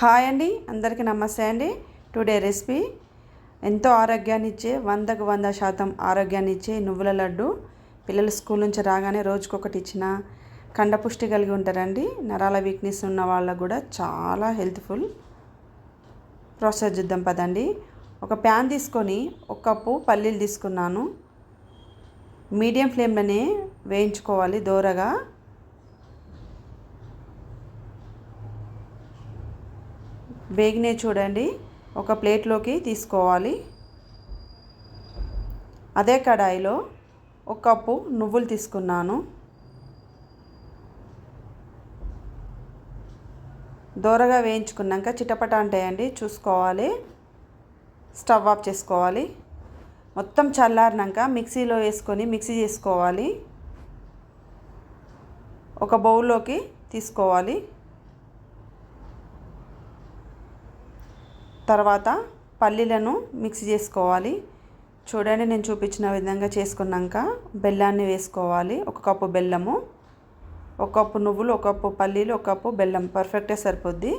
Hi అండి అందరికీ నమస్తే అండి. టుడే రెసిపీ ఎంతో ఆరోగ్యాన్ని ఇచ్చే వందకు వంద శాతం ఆరోగ్యాన్ని ఇచ్చే నువ్వుల లడ్డు. పిల్లలు స్కూల్ నుంచి రాగానే రోజుకొకటి ఇచ్చిన కండపుష్టి కలిగి ఉంటారండి. నరాల వీక్నెస్ ఉన్న వాళ్ళకు కూడా చాలా హెల్త్ఫుల్ ప్రాసెస్ చూద్దాం పదండి. ఒక ప్యాన్ తీసుకొని ఒక కప్పు పల్లీలు తీసుకున్నాను. మీడియం ఫ్లేమ్లోనే వేయించుకోవాలి దోరగా. వేగినే చూడండి. ఒక ప్లేట్లోకి తీసుకోవాలి. అదే కడాయిలో ఒక కప్పు నువ్వులు తీసుకున్నాను. దోరగా వేయించుకున్నాక చిటపట అంటాయండి చూసుకోవాలి. స్టవ్ ఆఫ్ చేసుకోవాలి. మొత్తం చల్లారినాక మిక్సీలో వేసుకొని మిక్సీ చేసుకోవాలి. ఒక బౌల్లోకి తీసుకోవాలి. తర్వాత పల్లీలను మిక్స్ చేసుకోవాలి. చూడండి నేను చూపించిన విధంగా చేసుకున్నాక బెల్లాన్ని వేసుకోవాలి. ఒక కప్పు బెల్లము ఒక కప్పు నువ్వులు ఒక కప్పు పల్లీలు ఒక కప్పు బెల్లం. పర్ఫెక్ట్గా సరిపోద్ది.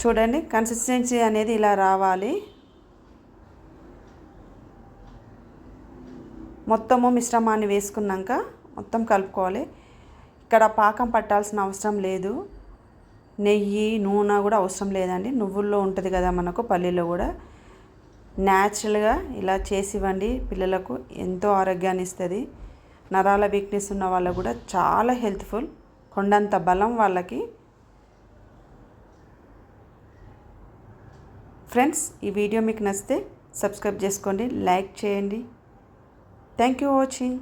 చూడండి కన్సిస్టెన్సీ అనేది ఇలా రావాలి. మొత్తము మిశ్రమాన్ని వేసుకున్నాక మొత్తం కలుపుకోవాలి. ఇక్కడ పాకం పట్టాల్సిన అవసరం లేదు. నెయ్యి నూనె కూడా అవసరం లేదండి. నువ్వుల్లో ఉంటుంది కదా మనకు పల్లీలో కూడా. న్యాచురల్గా ఇలా చేసి ఇవ్వండి పిల్లలకు ఎంతో ఆరోగ్యాన్ని ఇస్తుంది. నరాల వీక్నెస్ ఉన్న వాళ్ళకు కూడా చాలా హెల్త్ఫుల్. కొండంత బలం వాళ్ళకి. ఫ్రెండ్స్ ఈ వీడియో మీకు నచ్చితే సబ్స్క్రైబ్ చేసుకోండి లైక్ చేయండి. Thank you watching.